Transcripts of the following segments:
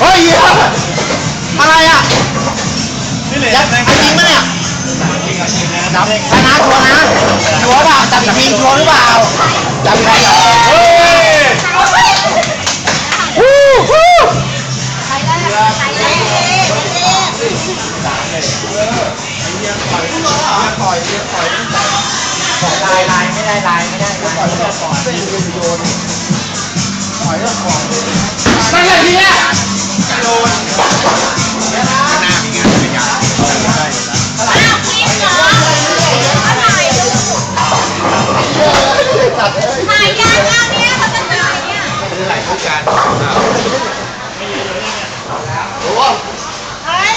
เฮ้ยเหี้ยอะไรอะนี่เลยยัดแม่งจริงปะเนี่ยจริงอะจริงนะจับชนะชัวร์นะชัวร์เปล่าจับอีกทีชัวร์หรือเปล่าจับอีกทีเหรอเฮ้ยฮู้ฮู้ใครได้ใครได้ลายลายไม่ได้ลายไม่ได้ลายไม่ได้ก่อนนั่ เฮ้ย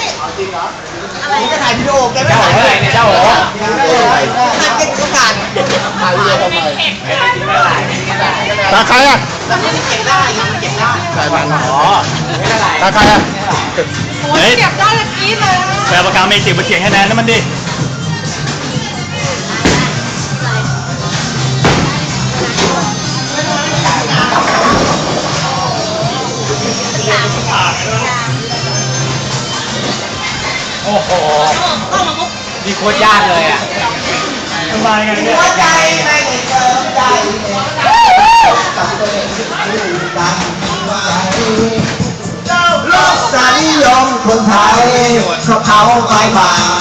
อะไรนี่ก็ถ่ายวิดีโอแกไม่เจ้าถ่ายอะไรเนี่ยเจ้าโอ๋ถ่ายเก็บทุกการถ่ายวิดีโอทำไมตาใครอะแล้วมันเก็บได้ยังเก็บได้สายพันธุ์อ๋อไม่ได้ตาใครอะเฮ้ยเก็บได้ละกี้เลยแปลปากกาศเมจิกมาเขียนคะแนนนั่นมันดิ โอ้โหนี่โคตรยากเลยอะสบายไงเนี่ยหัวใจไม่เติมใจโลกสานิยมคนไทยเขาเขาไปบาง